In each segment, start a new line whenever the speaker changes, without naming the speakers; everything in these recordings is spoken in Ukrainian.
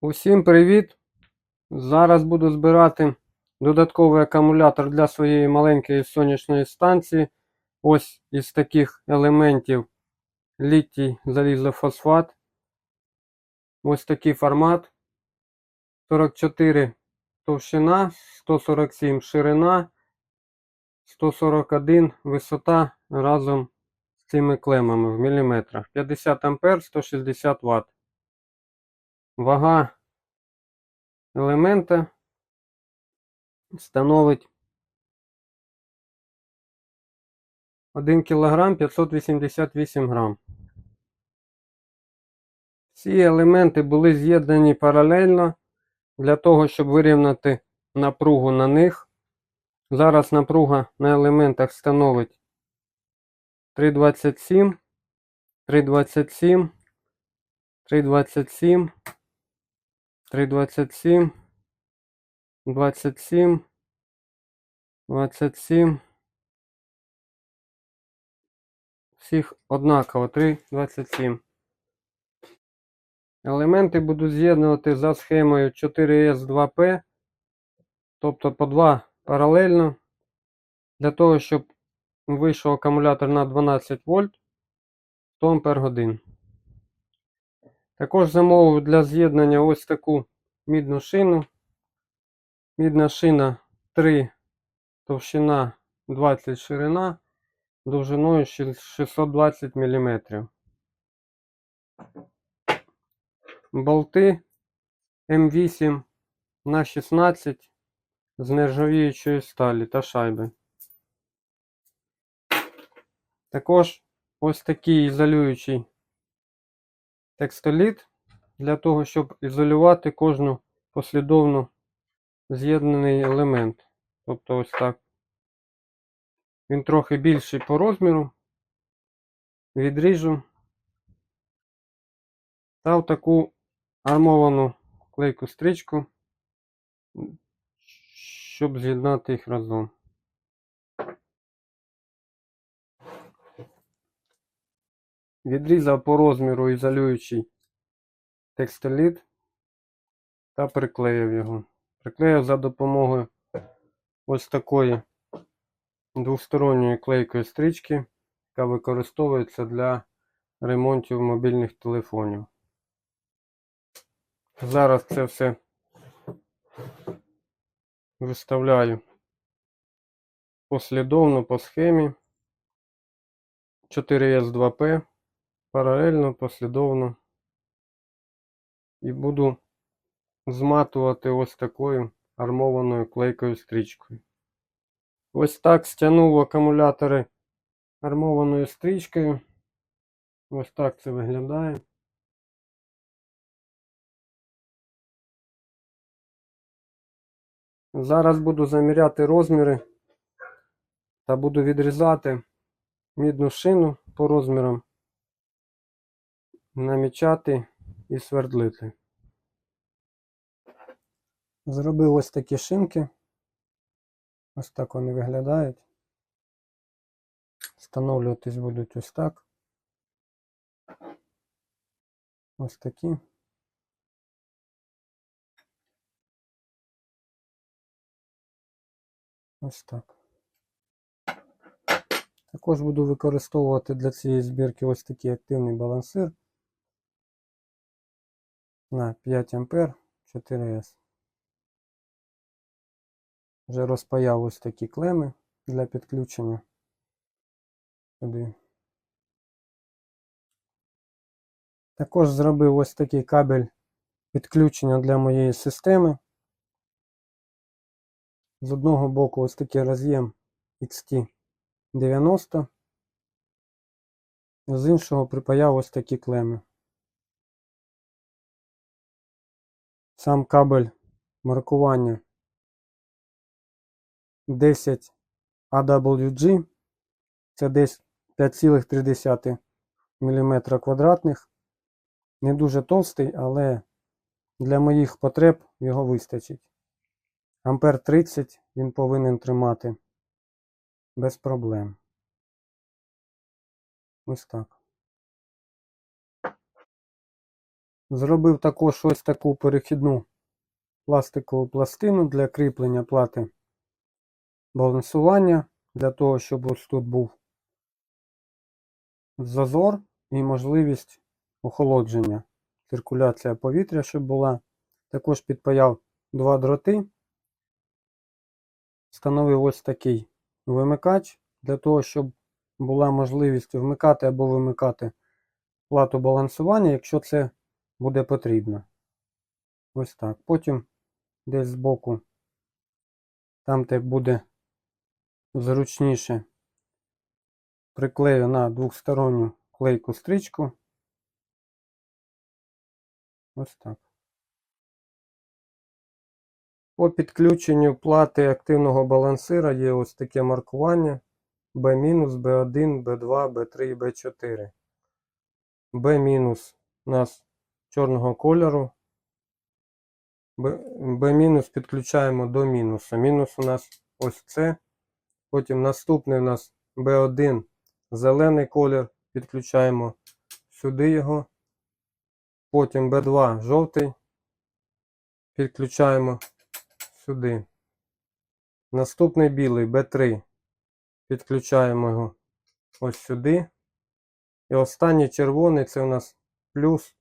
Усім привіт! Зараз буду збирати додатковий акумулятор для своєї маленької сонячної станції. Ось із таких елементів літій залізофосфат. Ось такий формат. 44 товщина, 147 ширина, 141 висота разом з цими клемами в міліметрах. 50 ампер, 160 Вт. Вага елемента становить 1 кг 588 грам. Всі елементи були з'єднані паралельно для того, щоб вирівняти напругу на них. Зараз напруга на елементах становить 3,27, 3,27, 3,27. 3,27, 27, 27. Всіх однаково 3,27. Елементи буду з'єднувати за схемою 4S2P, тобто по 2 паралельно, для того, щоб вийшов акумулятор на 12 вольт 100 ампер годин. Також замовив для з'єднання ось таку мідну шину. Мідна шина 3 товщина 20 ширина, довжиною 620 мм. Болти М8 на 16 з нержавіючої сталі та шайби. Також ось такий ізолюючий текстоліт для того, щоб ізолювати кожну послідовно з'єднаний елемент. Тобто ось так. Він трохи більший по розміру. Відріжу та в таку армовану клейку стрічку, щоб з'єднати їх разом. Відрізав по розміру ізолюючий текстиліт та приклеїв його. Приклеїв за допомогою ось такої двосторонньої клейкої стрічки, яка використовується для ремонтів мобільних телефонів. Зараз це все виставляю послідовно по схемі 4S2P паралельно, послідовно. І буду зматувати ось такою армованою клейкою стрічкою. Ось так стягнув акумулятори армованою стрічкою. Ось так це виглядає. Зараз буду заміряти розміри та буду відрізати мідну шину по розмірам, намічати і свердлити. Зробив ось такі шинки. Ось так вони виглядають. Встановлюватись будуть ось так. Ось такі. Ось так. Також буду використовувати для цієї збірки ось такий активний балансир на 5 А 4С. Вже розпаяв ось такі клеми для підключення сюди. Також зробив ось такий кабель підключення для моєї системи. З одного боку ось такий роз'єм XT90, з іншого припаяв ось такі клеми. Сам кабель маркування 10 AWG, це десь 5,3 мм квадратних. Не дуже товстий, але для моїх потреб його вистачить. Ампер 30 він повинен тримати без проблем. Ось так. Зробив також ось таку перехідну пластикову пластину для кріплення плати балансування, для того, щоб ось тут був зазор і можливість охолодження, циркуляція повітря, щоб була. Також підпаяв два дроти. Встановив ось такий вимикач для того, щоб була можливість вмикати або вимикати плату балансування, якщо це буде потрібно. Ось так. Потім десь збоку, там де буде зручніше, приклею на двохсторонню клейку стрічку. Ось так. По підключенню плати активного балансира є ось таке маркування B-, B1, B2, B3 і B4. B- у нас чорного кольору. B- підключаємо до мінуса. Мінус у нас ось це. Потім наступний у нас B1 зелений колір. Підключаємо сюди його. Потім B2 жовтий. Підключаємо сюди. Наступний білий B3. Підключаємо його ось сюди. І останній червоний це у нас плюс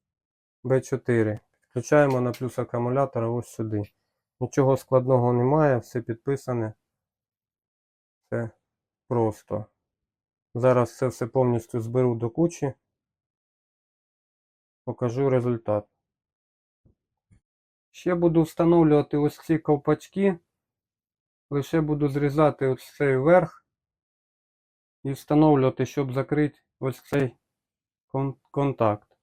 B4. Підключаємо на плюс акумулятора ось сюди. Нічого складного немає, все підписане. Це просто. Зараз це все повністю зберу до кучі. Покажу результат. Ще буду встановлювати ось ці ковпачки. Лише буду зрізати ось цей верх і встановлювати, щоб закрити ось цей кон контакт.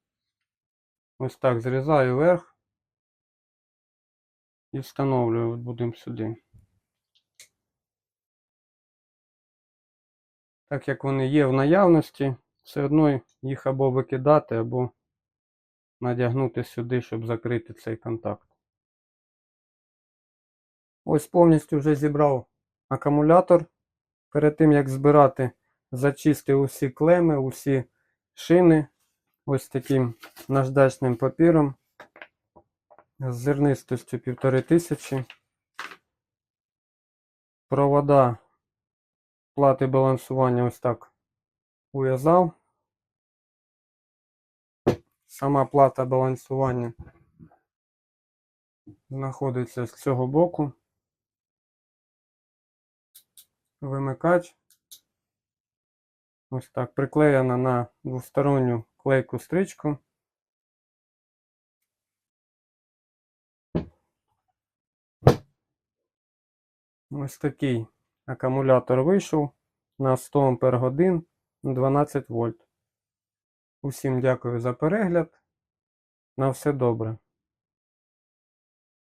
Ось так зрізаю верх і встановлюю, будемо сюди. Так як вони є в наявності, все одно їх або викидати, або надягнути сюди, щоб закрити цей контакт. Ось повністю вже зібрав акумулятор. Перед тим як збирати, зачистив усі клеми, усі шини ось таким наждачним папіром з зернистостю 1500. Провода плати балансування ось так ув'язав. Сама плата балансування знаходиться з цього боку. Вимикач. Ось так приклеєна на двосторонню клейку стрічку. Ось такий акумулятор вийшов на 100 Ампер годин 12 вольт. Усім дякую за перегляд. На все добре.